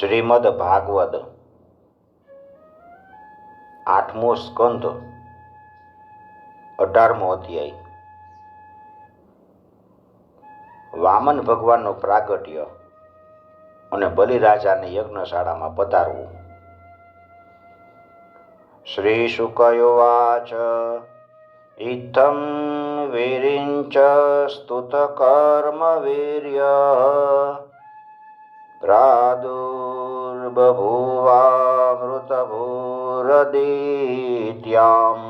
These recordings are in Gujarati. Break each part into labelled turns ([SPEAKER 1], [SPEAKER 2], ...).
[SPEAKER 1] શ્રીમદ ભાગવત. આઠમો સ્કંદ, અઢારમો અધ્યાય. વામન ભગવાનનું પ્રાગટ્ય અને બલિરાજાને યજ્ઞશાળામાં પધારવું. શ્રી શુકયોવાચ ઇથમ વીરિંચ સ્તુત કર્મ વીર્ય. प्रादुर्बभूवामृतभूरदीत्याम्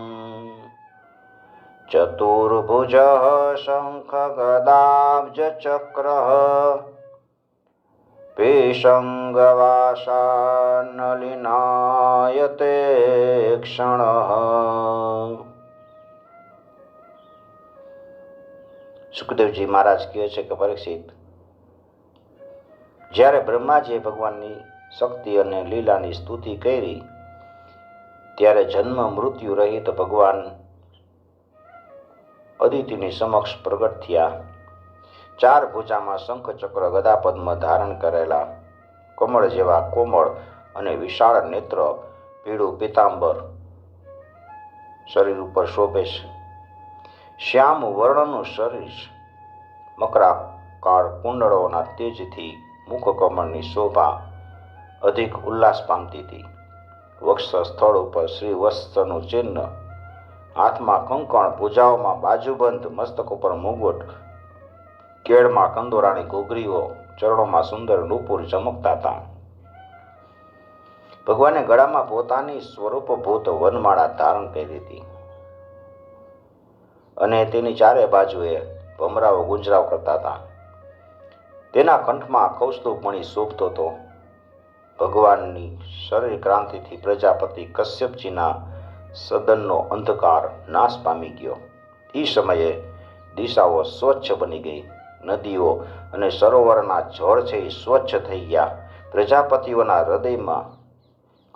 [SPEAKER 1] चतुर्भुजः शङ्खगदाब्जचक्रः पेशङ्गवासान्नलिनायते क्षणः સુખદેવજી મહારાજ કહે છે કે પરીક્ષિત જ્યારે બ્રહ્માજીએ ભગવાનની શક્તિ અને લીલાની સ્તુતિ કરી, ત્યારે જન્મ મૃત્યુ રહિત ભગવાન અદિતિની સમક્ષ પ્રગટ થયા. ચાર ભૂજામાં શંખ ચક્ર ગદાપદ્મ ધારણ કરેલા કમળ જેવા કોમળ અને વિશાળ નેત્ર, પીળું પીતાંબર શરીર ઉપર શોભે છે. શ્યામ વર્ણનું શરીર મકરાકાર કુંડળોના તેજથી મુખકમળની શોભા અધિક ઉલ્લાસ પામતી હતી. વક્ષ સ્થળ ઉપર શ્રી વસ્ત્રનું ચિહ્ન, હાથમાં કંકણ, ભુજાઓમાં બાજુબંધ, મસ્તક ઉપર મુગટ, કેળમાં કંદોરાની ઘોઘરીઓ, ચરણોમાં સુંદર નુપુર ચમકતા હતા. ભગવાને ગળામાં પોતાની સ્વરૂપભૂત વનમાળા ધારણ કરી હતી. અને તેની ચારે બાજુએ ભમરાઓ ગુંજરાવ કરતા હતા. તેના કંઠમાં કૌસ્તુભમણી શોભતો હતો. ભગવાનની શરીર ક્રાંતિથી પ્રજાપતિ કશ્યપજીના સદનનો અંધકાર નાશ પામી ગયો. એ સમયે દિશાઓ સ્વચ્છ બની ગઈ. નદીઓ અને સરોવરના જળ છે એ સ્વચ્છ થઈ ગયા. પ્રજાપતિઓના હૃદયમાં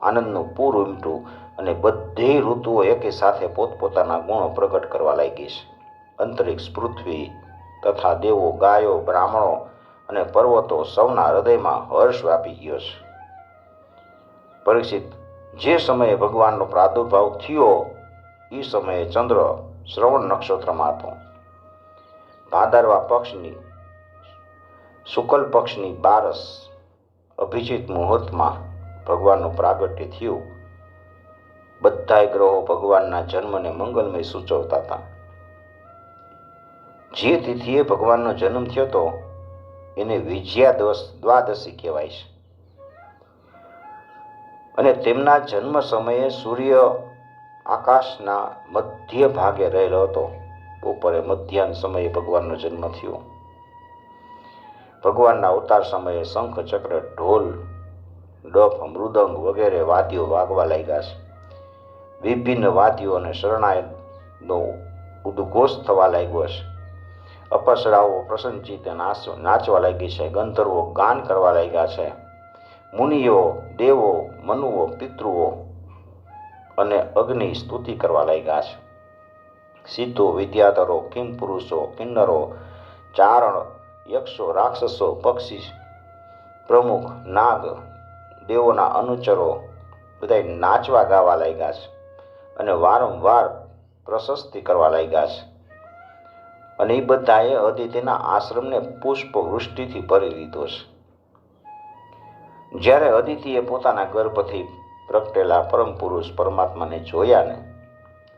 [SPEAKER 1] આનંદનું પૂર ઉમટ્યું અને બધી ઋતુઓ એકે સાથે પોતપોતાના ગુણો પ્રગટ કરવા લાગી છે. અંતરિક્ષ પૃથ્વી તથા દેવો, ગાયો, બ્રાહ્મણો અને પર્વતો સૌના હૃદયમાં હર્ષ વ્યાપી ગયો છે. પરીક્ષિત, જે સમયે ભગવાનનો પ્રાદુર્ભાવ થયો, એ સમયે ચંદ્ર શ્રવણ નક્ષત્રમાં હતો. ભાદરવા પક્ષની, શુકલ પક્ષની બારસ અભિજીત મુહૂર્તમાં ભગવાનનું પ્રાગટ્ય થયું. બધાય ગ્રહો ભગવાનના જન્મને મંગલમય સૂચવતા હતા. જે તિથિએ ભગવાનનો જન્મ થયો હતો એને વિજયા દસ, દ્વાદશી કહેવાય છે. અને તેમના જન્મ સમયે સૂર્ય આકાશના મધ્ય ભાગે રહેલો હતો. બપોરે મધ્યાહન સમયે ભગવાનનો જન્મ થયો. ભગવાનના અવતાર સમયે શંખ, ચક્ર, ઢોલ, ડફ, મૃદંગ વગેરે વાદ્યો વાગવા લાગ્યા છે. વિભિન્ન વાદ્યો અને શરણાયનો ઉદ્ઘોષ થવા લાગ્યો છે. અપસરાઓ પ્રસન્નચિત્તે નાચ નાચવા લાગી છે, ગંધર્વો ગાન કરવા લાગ્યા છે. મુનિઓ, દેવો, મનુઓ, પિતૃઓ અને અગ્નિ સ્તુતિ કરવા લાગ્યા છે. સિદ્ધો, વિદ્યાધરો, કિમ પુરુષો, કિન્નરો, ચારણ, યક્ષો, રાક્ષસો, પક્ષી, પ્રમુખ, નાગ, દેવોના અનુચરો બધા નાચવા ગાવા લાગ્યા છે અને વારંવાર પ્રશસ્તિ કરવા લાગ્યા છે. અને એ બધાએ અદિતિના આશ્રમને પુષ્પ વૃષ્ટિથી ભરી દીધો છે. જ્યારે અદિતિએ પોતાના ગર્ભથી પ્રગટેલા પરમ પુરુષ પરમાત્માને જોયા ને,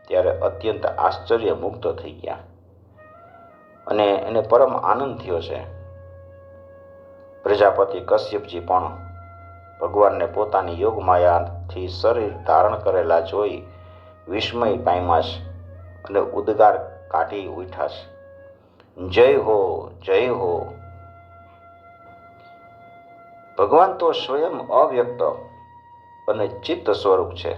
[SPEAKER 1] ત્યારે અત્યંત આશ્ચર્ય મુક્ત થઈ ગયા. અને એને પરમ આનંદ થયો છે. પ્રજાપતિ કશ્યપજી પણ ભગવાનને પોતાની યોગ માયાથી શરીર ધારણ કરેલા જોઈ વિસ્મય પામ્યા છે અને ઉદ્ગાર કાઢી ઉઠ્યા છે. જય હો જય હો. ભગવાન તો સ્વયં અવ્યક્ત અને ચિત્ત સ્વરૂપ છે.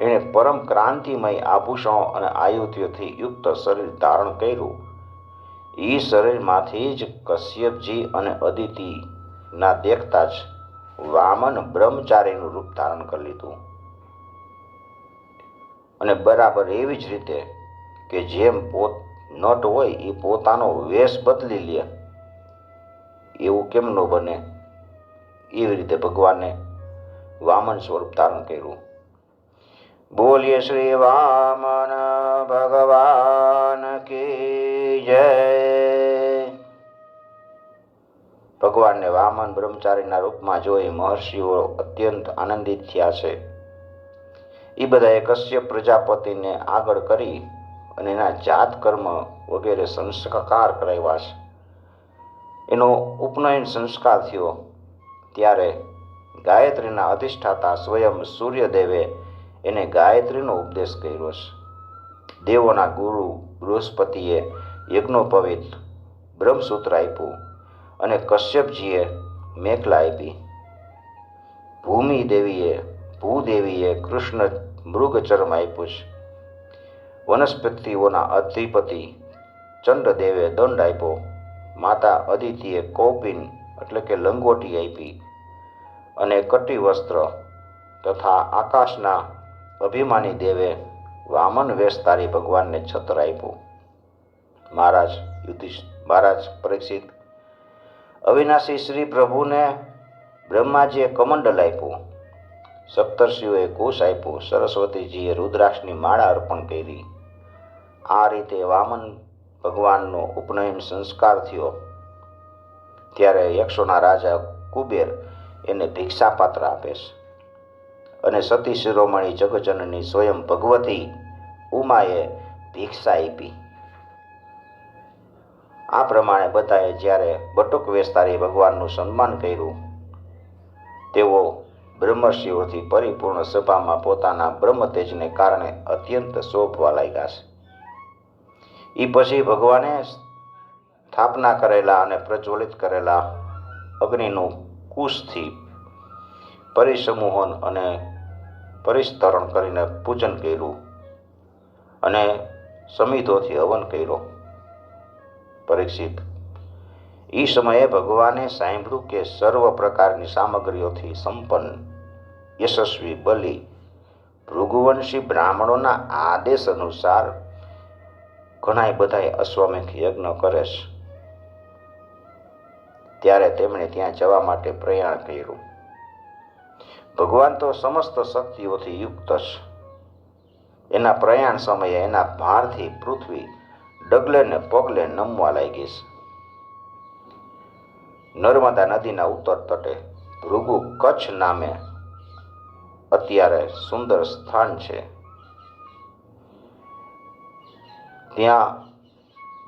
[SPEAKER 1] એણે પરમ ક્રાંતિમય આભૂષણો અને આયુધ્યથી યુક્ત શરીર ધારણ કર્યું. એ શરીરમાંથી જ કશ્યપજી અને અદિતિના દેખતા જ વામન બ્રહ્મચારીનું રૂપ ધારણ કરી લીધું. અને બરાબર એવી જ રીતે કે જેમ પોત નટ હોય એ પોતાનો વેશ બદલી લે. એવું કેમ ન બને? એવી રીતે ભગવાને વામન સ્વરૂપ ધારણ કર્યું. બોલીએ શ્રી વામન ભગવાન કી જય. ભગવાનને વામન બ્રહ્મચારીના રૂપમાં જોઈ મહર્ષિઓ અત્યંત આનંદિત થયા છે. એ બધાએ કશ્યપ પ્રજાપતિને આગળ કરી અને એના જાત કર્મ વગેરે સંસ્કાર કરાવ્યા છે. એનો ઉપનયન સંસ્કાર થયો ત્યારે ગાયત્રીના અધિષ્ઠાતા સ્વયં સૂર્યદેવે એને ગાયત્રીનો ઉપદેશ કર્યો છે. દેવોના ગુરુ બૃહસ્પતિએ યજ્ઞોપવિત બ્રહ્મસૂત્ર આપ્યું અને કશ્યપજીએ મેખલા આપી. ભૂમિ દેવીએ ભૂદેવીએ કૃષ્ણ મૃગચર્મ આપ્યું છે. વનસ્પતિઓના અધિપતિ ચંદ્રદેવે દંડ આપ્યો. માતા અદિતિએ કૌપિન એટલે કે લંગોટી આપી અને કટી વસ્ત્ર તથા આકાશના અભિમાની દેવે વામન વેસ્તારી ભગવાનને છત્ર આપ્યું. મહારાજ યુધિષ, મહારાજ પરીક્ષિત, અવિનાશી શ્રી પ્રભુને બ્રહ્માજીએ કમંડલ આપ્યું. સપ્તર્ષિઓએ કુશ આપ્યું, સરસ્વતીજીએ રુદ્રાક્ષની માળા અર્પણ કરી. આ રીતે વામન ભગવાનનો ઉપનયન સંસ્કાર થયો. ત્યારે યક્ષોના રાજા કુબેર એને ભિક્ષાપાત્ર આપે છે. અને સતી શિરોમણી જગજનની સ્વયં ભગવતી ઉમાએ ભિક્ષા આપી. આ પ્રમાણે બધાએ જ્યારે બટુક વેસ્તારી ભગવાનનું સન્માન કર્યું, તેઓ બ્રહ્મર્ષિઓથી પરિપૂર્ણ સભામાં પોતાના બ્રહ્મતેજને કારણે અત્યંત શોભવા લાગ્યા છે. એ પછી ભગવાને સ્થાપના કરેલા અને પ્રજ્વલિત કરેલા અગ્નિનું કુશથી પરિસમૂહન અને પરિસ્તરણ કરીને પૂજન કર્યું અને સમિધોથી હવન કર્યો. પરીક્ષિત એ સમયે ભગવાને સાંભળ્યું કે સર્વ પ્રકારની સામગ્રીઓથી સંપન્ન, યશસ્વી, બલિ, ભૃગુવંશી બ્રાહ્મણોના આદેશ અનુસાર ઘણાય બધાય અશ્વમેઘ યજ્ઞ કરે છે. ત્યારે તેમણે ત્યાં જવા માટે પ્રયાણ કર્યું. ભગવાન તો સમસ્ત શક્તિઓથી યુક્ત છે. એના પ્રયાણ સમયે એના ભારથી પૃથ્વી ડગલે ને પગલે નમવા લાગી નર્મદા નદીના ઉત્તર તટે ભૃગુ કચ્છ નામે અત્યારે સુંદર સ્થાન છે. ત્યાં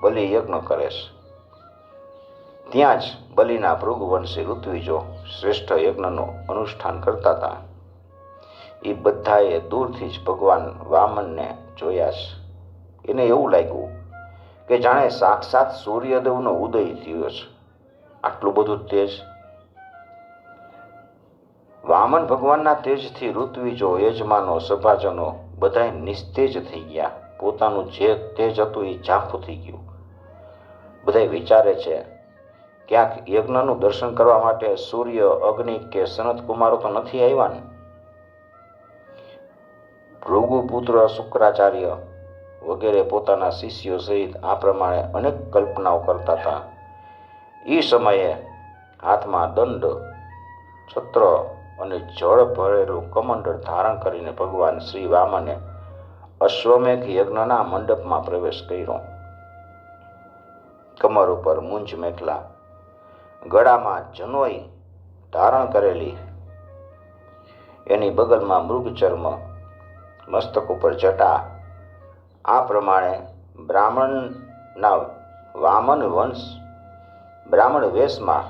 [SPEAKER 1] બલિ યજ્ઞ કરે છે. ત્યાં જ બલિના ભૃગવંશી ઋત્વિજો શ્રેષ્ઠ યજ્ઞનું અનુષ્ઠાન કરતા હતા. એ બધાએ દૂરથી જ ભગવાન વામનને જોયા છે. એને એવું લાગ્યું કે જાણે સાક્ષાત સૂર્યદેવનો ઉદય થયો છે. આટલું બધું તેજ. વામન ભગવાનના તેજથી ઋત્વિજો યજમાનો સભાજનો બધાય નિસ્તેજ થઈ ગયા. પોતાનું જે તેજ હતું એ ઝાંખું થઈ ગયું. બધાય વિચારે છે, ક્યાંક યજ્ઞનું દર્શન કરવા માટે સૂર્ય, અગ્નિ કે સનત કુમારો તો નથી આવ્યા ને? ભૃગુપુત્ર શુક્રાચાર્ય વગેરે પોતાના શિષ્યો સહિત આ પ્રમાણે અનેક કલ્પનાઓ કરતા હતા. એ સમયે હાથમાં દંડ, છત્ર અને જળ ભરેલું કમંડળ ધારણ કરીને ભગવાન શ્રી વામને અશ્વમેઘ યજ્ઞના મંડપમાં પ્રવેશ કર્યો. કમર ઉપર મુંજ મેખલા ગળામાં જનોઈ ધારણ કરેલી. એની બગલમાં મૃગચર્મ, મસ્તક ઉપર જટા. આ પ્રમાણે બ્રાહ્મણના વામન વંશ, બ્રાહ્મણ વેશમાં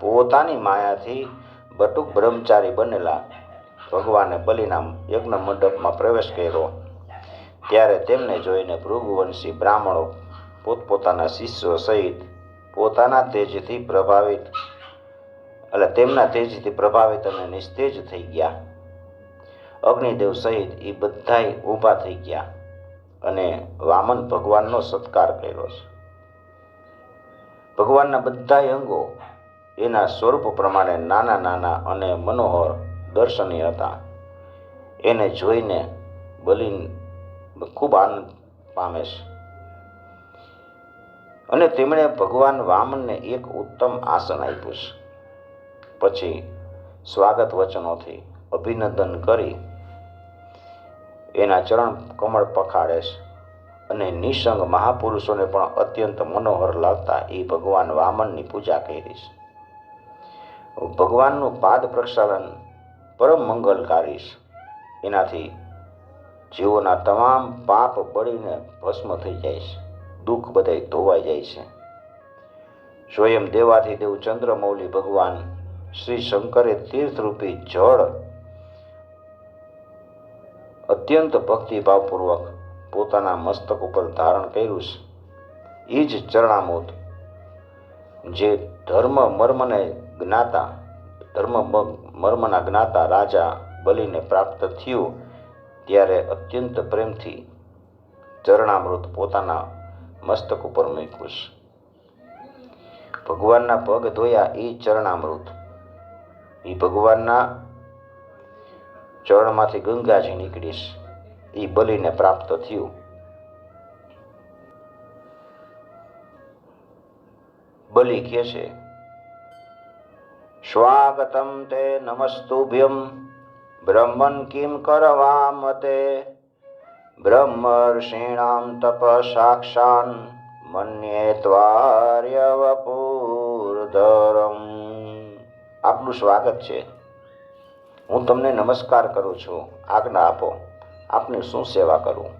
[SPEAKER 1] પોતાની માયાથી બટુક બ્રહ્મચારી બનેલા ભગવાને બલિના યજ્ઞ મંડપમાં પ્રવેશ કર્યો. ત્યારે તેમને જોઈને ભૃગુવંશી બ્રાહ્મણો પોતપોતાના શિષ્યો સહિત પોતાના તેજથી પ્રભાવિત, એટલે તેમના તેજથી પ્રભાવિત અને નિસ્તેજ થઈ ગયા. અગ્નિદેવ સહિત એ બધાય ઊભા થઈ ગયા અને વામન ભગવાનનો સત્કાર કર્યો છે. ભગવાનના બધાય અંગો એના સ્વરૂપ પ્રમાણે નાના નાના અને મનોહર દર્શનીય હતા. એને જોઈને બલિન ખૂબ આનંદ પામે છે. અને તેમણે ભગવાન વામનને એક ઉત્તમ આસન આપ્યું છે. પછી સ્વાગત વચનોથી અભિનંદન કરી, એના ચરણ કમળ પખાડે છે અને નિસંગ મહાપુરુષોને પણ અત્યંત મનોહર લાગતા એ ભગવાન વામનની પૂજા કરી છે. ભગવાનનું પાદ પ્રક્ષાલન પરમ મંગલકારી છે. એનાથી જીવોના તમામ પાપ બળીને ભસ્મ થઈ જાય છે. દુઃખ બધાય ધોવાઈ જાય છે. સ્વયં દેવાથી દેવ ચંદ્રમૌલી ભગવાન શ્રી શંકરે તીર્થરૂપી જળ અત્યંત ભક્તિભાવપૂર્વક પોતાના મસ્તક ઉપર ધારણ કર્યું છે. એ જ ચરણામૃત જે ધર્મ મર્મને જ્ઞાતા, ધર્મ મર્મના જ્ઞાતા રાજા બલિને પ્રાપ્ત થયું ત્યારે અત્યંત પ્રેમથી ચરણામૃત પોતાના મસ્તક ઉપર મૂક્યું ભગવાનના પગ ધોયા એ ચરણામૃત. એ ભગવાનના ચરણમાંથી ગંગાજી નીકળીશ એ બલિને પ્રાપ્ત થયું. બલિ કહે છે, સ્વાગતમ તે નમસ્તુભ્યમ બ્રહ્મન કિમ કરવા મતે? બ્રહ્મર્ષીણામ તપ સાક્ષાન મન્યે ત્વાર્યવપૂર્ધરમ. આપનું સ્વાગત છે. હું તમને નમસ્કાર કરું છું. આજ્ઞા આપો. આપની શું સેવા કરું?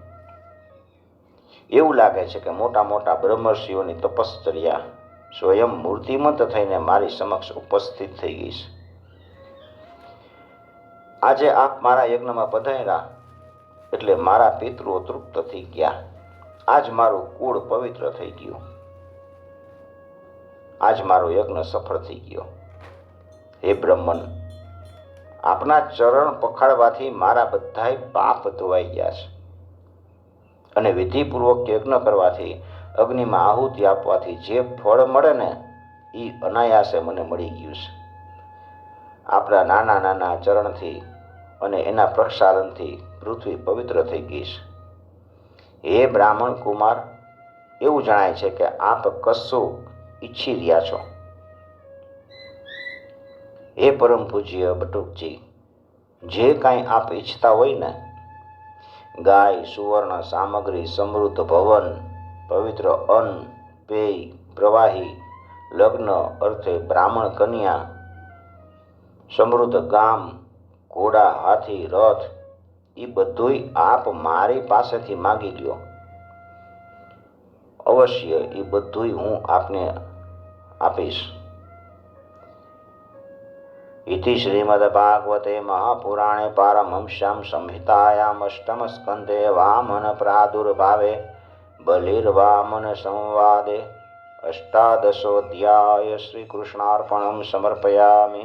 [SPEAKER 1] એવું લાગે છે કે મોટા મોટા બ્રહ્મર્ષિઓની તપશ્ચર્યા સ્વયં મૂર્તિમંત થઈને મારી સમક્ષ ઉપસ્થિત થઈ ગઈ છે. આજે આપ મારા યજ્ઞમાં પધાર્યા એટલે મારા પિતૃઓ તૃપ્ત થઈ ગયા. આજ મારું કુળ પવિત્ર થઈ ગયું. આજ મારો યજ્ઞ સફળ થઈ ગયો. હે બ્રહ્મન, આપના ચરણ પખાડવાથી મારા બધાય પાપ ધોવાઈ ગયા છે અને વિધિપૂર્વક યજ્ઞ કરવાથી અગ્નિમાં આહુતિ આપવાથી જે ફળ મળે ને એ અનાયાસે મને મળી ગયું છે. આપણા નાના નાના ચરણથી અને એના પ્રક્ષાલનથી પૃથ્વી પવિત્ર થઈ ગઈ છે હે બ્રાહ્મણ કુમાર, એવું જણાય છે કે આપ કશું ઈચ્છી રહ્યા છો. હે પરમ પૂજ્ય બટુકજી, જે કાંઈ આપ ઈચ્છતા હોય ને, ગાય, સુવર્ણ, સામગ્રી, સમૃદ્ધ ભવન, પવિત્ર અન્ન, પેય, પ્રવાહી, લગ્ન, અર્થે બ્રાહ્મણ કન્યા, સમૃદ્ધ ગામ ઘોડા હાથી રથ એ બધુંય આપ મારી પાસેથી માગી લ્યો અવશ્ય એ બધુંય હું આપને આપીશ इति श्रीमद्भागवते महापुराणे पारमहंस्यां संहितायाम् अष्टमस्कन्धे वामनप्रादुर्भावे बलिर्वामनसंवादे अष्टादशोऽध्याय श्रीकृष्णार्पणं समर्पयामि